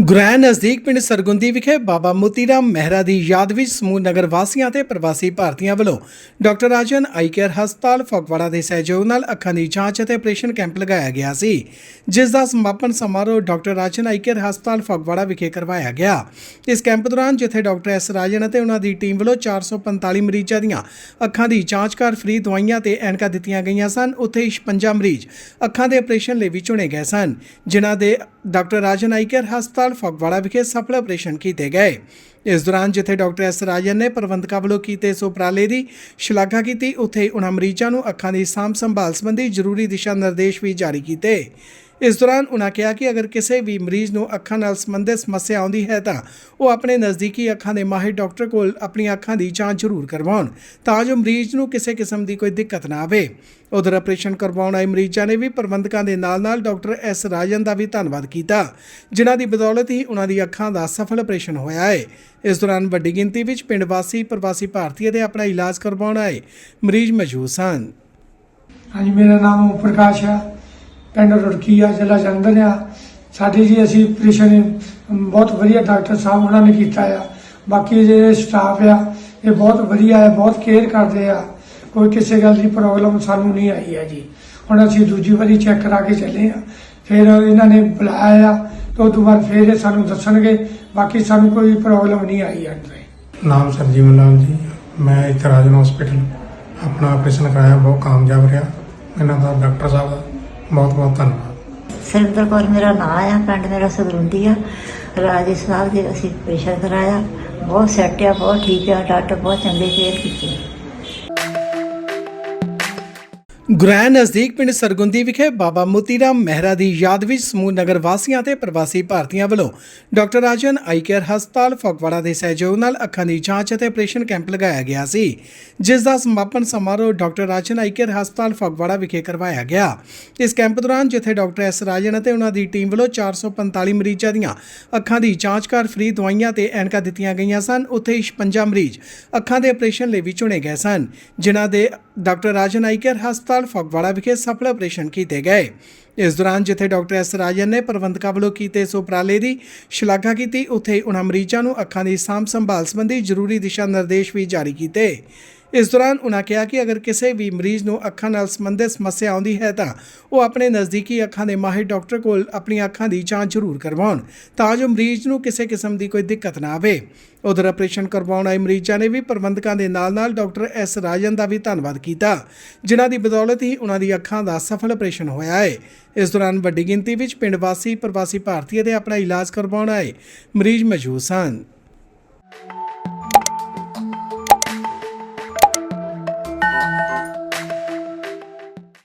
ਗੁਰੈਨ ਨਜ਼ਦੀਕ ਪਿੰਡ ਸਰਗੁੰਦੀ ਵਿਖੇ ਬਾਬਾ ਮੋਤੀ ਰਾਮ ਮਹਿਰਾ ਦੀ ਯਾਦ ਵਿੱਚ ਸਮੂਹ ਨਗਰ ਵਾਸੀਆਂ ਤੇ ਪ੍ਰਵਾਸੀ ਭਾਰਤੀਆਂ ਵੱਲੋਂ ਡਾਕਟਰ ਰਾਜਨ ਆਈ ਕੇਅਰ ਹਸਪਤਾਲ, ਫਗਵਾੜਾ ਦੇ ਸਹਿਯੋਗ ਨਾਲ ਅੱਖਾਂ ਦੀ ਜਾਂਚ ਅਤੇ ਆਪਰੇਸ਼ਨ ਕੈਂਪ ਲਗਾਇਆ ਗਿਆ ਸੀ, ਜਿਸ ਦਾ ਸਮਾਪਨ ਸਮਾਰੋਹ ਡਾਕਟਰ ਰਾਜਨ ਆਈ ਕੇਅਰ ਹਸਪਤਾਲ, ਫਗਵਾੜਾ ਵਿਖੇ ਕਰਵਾਇਆ ਗਿਆ। ਇਸ ਕੈਂਪ ਦੌਰਾਨ ਜਿੱਥੇ ਡਾਕਟਰ ਐਸ ਰਾਜਨ ਅਤੇ ਉਹਨਾਂ ਦੀ ਟੀਮ ਵੱਲੋਂ 445 ਮਰੀਜ਼ਾਂ ਦੀਆਂ ਅੱਖਾਂ ਦੀ ਜਾਂਚ ਕਰ ਫ੍ਰੀ ਦਵਾਈਆਂ ਤੇ ਐਨਕਾਂ ਦਿੱਤੀਆਂ ਗਈਆਂ ਸਨ, ਉੱਥੇ ਹੀ 56 ਮਰੀਜ਼ ਅੱਖਾਂ ਦੇ ਆਪਰੇਸ਼ਨ ਲਈ ਵੀ ਚੁਣੇ ਗਏ ਸਨ। ਜਿਨ੍ਹਾਂ ਦੇ ਡਾਕਟਰ ਰਾਜਨ ਆਈ ਕੇਅਰ ਹਸਪਤਾਲ ਫਗਵਾੜਾ ਵਿਖੇ ਸਫਲ ਆਪਰੇਸ਼ਨ ਕੀਤੇ ਗਏ। ਇਸ ਦੌਰਾਨ ਜਿੱਥੇ ਡਾਕਟਰ ਐਸ ਰਾਜਨ ਨੇ ਪ੍ਰਬੰਧਕਾਂ ਵੱਲੋਂ ਕੀਤੇ ਇਸ ਉਪਰਾਲੇ ਦੀ ਸ਼ਲਾਘਾ ਕੀਤੀ, ਉੱਥੇ ਹੀ ਉਹਨਾਂ ਮਰੀਜ਼ਾਂ ਨੂੰ ਅੱਖਾਂ ਦੀ ਸਾਂਭ ਸੰਭਾਲ ਸੰਬੰਧੀ ਜ਼ਰੂਰੀ ਦਿਸ਼ਾ ਨਿਰਦੇਸ਼ ਵੀ ਜਾਰੀ ਕੀਤੇ। ਇਸ ਦੌਰਾਨ ਉਨ੍ਹਾਂ ਕਿਹਾ ਕਿ ਅਗਰ ਕਿਸੇ ਵੀ ਮਰੀਜ਼ ਨੂੰ ਅੱਖਾਂ ਨਾਲ ਸੰਬੰਧਿਤ ਸਮੱਸਿਆ ਆਉਂਦੀ ਹੈ ਤਾਂ ਉਹ ਆਪਣੇ ਨਜ਼ਦੀਕੀ ਅੱਖਾਂ ਦੇ ਮਾਹਿਰ ਡਾਕਟਰ ਕੋਲ ਆਪਣੀਆਂ ਅੱਖਾਂ ਦੀ ਜਾਂਚ ਜ਼ਰੂਰ ਕਰਵਾਉਣ ਤਾਂ ਜੋ ਮਰੀਜ਼ ਨੂੰ ਕਿਸੇ ਕਿਸਮ ਦੀ ਕੋਈ ਦਿੱਕਤ ਨਾ ਆਵੇ। ਉਧਰ ਆਪਰੇਸ਼ਨ ਕਰਵਾਉਣ ਆਏ ਮਰੀਜ਼ਾਂ ਨੇ ਵੀ ਪ੍ਰਬੰਧਕਾਂ ਦੇ ਨਾਲ-ਨਾਲ ਡਾਕਟਰ ਐਸ ਰਾਜਨ ਦਾ ਵੀ ਧੰਨਵਾਦ ਕੀਤਾ, ਜਿਨ੍ਹਾਂ ਦੀ ਬਦੌਲਤ ਹੀ ਉਹਨਾਂ ਦੀ ਅੱਖਾਂ ਦਾ ਸਫਲ ਆਪਰੇਸ਼ਨ ਹੋਇਆ ਹੈ। ਇਸ ਦੌਰਾਨ ਵੱਡੀ ਗਿਣਤੀ ਵਿੱਚ ਪਿੰਡ ਵਾਸੀ, ਪ੍ਰਵਾਸੀ ਭਾਰਤੀ ਦੇ ਆਪਣਾ ਇਲਾਜ ਕਰਵਾਉਣ ਆਏ ਮਰੀਜ਼ ਮੌਜੂਦ ਸਨ। ਹਾਂਜੀ, ਮੇਰਾ ਨਾਮ ਪ੍ਰਕਾਸ਼ ਆ ਪਿੰਡ ਰੁੜਕੀ ਆ ਜ਼ਿਲ੍ਹਾ ਜਲੰਧਰ ਆ। ਸਾਡੇ ਜੀ ਅਸੀਂ ਆਪਰੇਸ਼ਨ ਬਹੁਤ ਵਧੀਆ ਡਾਕਟਰ ਸਾਹਿਬ ਉਹਨਾਂ ਨੇ ਕੀਤਾ ਆ। ਬਾਕੀ ਜਿਹੜੇ ਸਟਾਫ ਆ, ਇਹ ਬਹੁਤ ਵਧੀਆ ਹੈ, ਬਹੁਤ ਕੇਅਰ ਕਰਦੇ ਆ। ਕੋਈ ਕਿਸੇ ਗੱਲ ਦੀ ਪ੍ਰੋਬਲਮ ਸਾਨੂੰ ਨਹੀਂ ਆਈ ਹੈ ਜੀ। ਹੁਣ ਅਸੀਂ ਦੂਜੀ ਵਾਰੀ ਚੈੱਕ ਕਰਾ ਕੇ ਚੱਲੇ ਆ। ਫਿਰ ਇਹਨਾਂ ਨੇ ਬੁਲਾਇਆ ਆ ਤੇ ਉਸ ਤੋਂ ਬਾਅਦ ਫਿਰ ਇਹ ਸਾਨੂੰ ਦੱਸਣਗੇ। ਬਾਕੀ ਸਾਨੂੰ ਕੋਈ ਪ੍ਰੋਬਲਮ ਨਹੀਂ ਆਈ ਅੰਦਰ ਨਾਮ ਸਰਜੀਵਨ ਲਾਲ ਜੀ। ਮੈਂ ਇੱਥੇ ਰਾਜਨ ਹਸਪੀਟਲ ਆਪਣਾ ਆਪਰੇਸ਼ਨ ਕਰਾਇਆ, ਬਹੁਤ ਕਾਮਯਾਬ ਰਿਹਾ। ਇਹਨਾਂ ਦਾ ਡਾਕਟਰ ਸਾਹਿਬ ਦਾ ਬਹੁਤ ਬਹੁਤ ਧੰਨਵਾਦ। ਸੁਰਿੰਦਰ ਕੌਰ, ਮੇਰਾ ਨਾਮ ਆ, ਪਿੰਡ ਮੇਰਾ ਸਗਰੁੰਦੀ ਆ। ਰਾਜੇ ਸਾਹਿਬ ਦੇ ਅਸੀਂ ਪ੍ਰੇਸ਼ਰ ਕਰਾਇਆ। ਬਹੁਤ ਸੈੱਟ ਆ, ਬਹੁਤ ਠੀਕ ਆ, ਡਾਕਟਰ ਬਹੁਤ ਚੰਗੇ ਕੇਅਰ ਕੀਤੀ। ਗੁਰੈਨ ਨਜ਼ਦੀਕ ਪਿੰਡ ਸਰਗੁੰਦੀ ਵਿਖੇ ਬਾਬਾ ਮੋਤੀ ਰਾਮ ਮਹਿਰਾ ਦੀ ਯਾਦ ਵਿੱਚ ਸਮੂਹ ਨਗਰ ਵਾਸੀਆਂ ਤੇ ਪ੍ਰਵਾਸੀ ਭਾਰਤੀਆਂ ਵੱਲੋਂ ਡਾਕਟਰ ਰਾਜਨ ਆਈ ਕੇਅਰ ਹਸਪਤਾਲ, ਫਗਵਾੜਾ ਦੇ ਸਹਿਯੋਗ ਨਾਲ ਅੱਖਾਂ ਦੀ ਜਾਂਚ ਅਤੇ ਆਪਰੇਸ਼ਨ ਕੈਂਪ ਲਗਾਇਆ ਗਿਆ ਸੀ, ਜਿਸ ਦਾ ਸਮਾਪਨ ਸਮਾਰੋਹ ਡਾਕਟਰ ਰਾਜਨ ਆਈ ਕੇਅਰ ਹਸਪਤਾਲ, ਫਗਵਾੜਾ ਵਿਖੇ ਕਰਵਾਇਆ ਗਿਆ। ਇਸ ਕੈਂਪ ਦੌਰਾਨ ਜਿੱਥੇ ਡਾਕਟਰ ਐਸ ਰਾਜਨ ਅਤੇ ਉਹਨਾਂ ਦੀ ਟੀਮ ਵੱਲੋਂ 445 ਮਰੀਜ਼ਾਂ ਦੀਆਂ ਅੱਖਾਂ ਦੀ ਜਾਂਚ ਕਰ ਫ੍ਰੀ ਦਵਾਈਆਂ ਤੇ ਐਨਕਾਂ ਦਿੱਤੀਆਂ ਗਈਆਂ ਸਨ, ਉੱਥੇ ਹੀ 56 ਮਰੀਜ਼ ਅੱਖਾਂ ਦੇ ਆਪਰੇਸ਼ਨ ਲਈ ਵੀ ਚੁਣੇ ਗਏ ਸਨ, ਜਿਨ੍ਹਾਂ ਦੇ ਡਾਕਟਰ ਰਾਜਨ ਆਈਕਰ ਹਸਪਤਾਲ ਫਗਵਾੜਾ ਵਿਖੇ ਸਫਲ ਆਪਰੇਸ਼ਨ ਕੀਤੇ ਗਏ। ਇਸ ਦੌਰਾਨ ਜਿੱਥੇ ਡਾਕਟਰ ਐਸ ਰਾਜਨ ਨੇ ਪ੍ਰਬੰਧਕਾਂ ਵੱਲੋਂ ਕੀਤੇ ਇਸ ਉਪਰਾਲੇ ਦੀ ਸ਼ਲਾਘਾ ਕੀਤੀ, ਉੱਥੇ ਹੀ ਉਹਨਾਂ ਮਰੀਜ਼ਾਂ ਨੂੰ ਅੱਖਾਂ ਦੀ ਸਾਂਭ ਸੰਭਾਲ ਸੰਬੰਧੀ ਜ਼ਰੂਰੀ ਦਿਸ਼ਾ ਨਿਰਦੇਸ਼ ਵੀ ਜਾਰੀ ਕੀਤੇ। ਇਸ ਦੌਰਾਨ ਉਹਨਾਂ ਕਿਹਾ ਕਿ ਅਗਰ ਕਿਸੇ ਵੀ ਮਰੀਜ਼ ਨੂੰ ਅੱਖਾਂ ਨਾਲ ਸੰਬੰਧਿਤ ਸਮੱਸਿਆ ਆਉਂਦੀ ਹੈ ਤਾਂ ਉਹ ਆਪਣੇ ਨਜ਼ਦੀਕੀ ਅੱਖਾਂ ਦੇ ਮਾਹਿਰ ਡਾਕਟਰ ਕੋਲ ਆਪਣੀਆਂ ਅੱਖਾਂ ਦੀ ਜਾਂਚ ਜ਼ਰੂਰ ਕਰਵਾਉਣ ਤਾਂ ਜੋ ਮਰੀਜ਼ ਨੂੰ ਕਿਸੇ ਕਿਸਮ ਦੀ ਕੋਈ ਦਿੱਕਤ ਨਾ ਆਵੇ। ਉਧਰ ਆਪਰੇਸ਼ਨ ਕਰਵਾਉਣ ਆਏ ਮਰੀਜ਼ਾਂ ਨੇ ਵੀ ਪ੍ਰਬੰਧਕਾਂ ਦੇ ਨਾਲ-ਨਾਲ ਡਾਕਟਰ ਐਸ ਰਾਜਨ ਦਾ ਵੀ ਧੰਨਵਾਦ ਕੀਤਾ, ਜਿਨ੍ਹਾਂ ਦੀ ਬਦੌਲਤ ਹੀ ਉਹਨਾਂ ਦੀ ਅੱਖਾਂ ਦਾ ਸਫਲ ਆਪਰੇਸ਼ਨ ਹੋਇਆ ਹੈ ਇਸ ਦੌਰਾਨ ਵੱਡੀ ਗਿਣਤੀ ਵਿੱਚ ਪਿੰਡ ਵਾਸੀ ਪ੍ਰਵਾਸੀ ਭਾਰਤੀ ਅਤੇ ਆਪਣਾ ਇਲਾਜ ਕਰਵਾਉਣ ਆਏ ਮਰੀਜ਼ ਮੌਜੂਦ ਸਨ।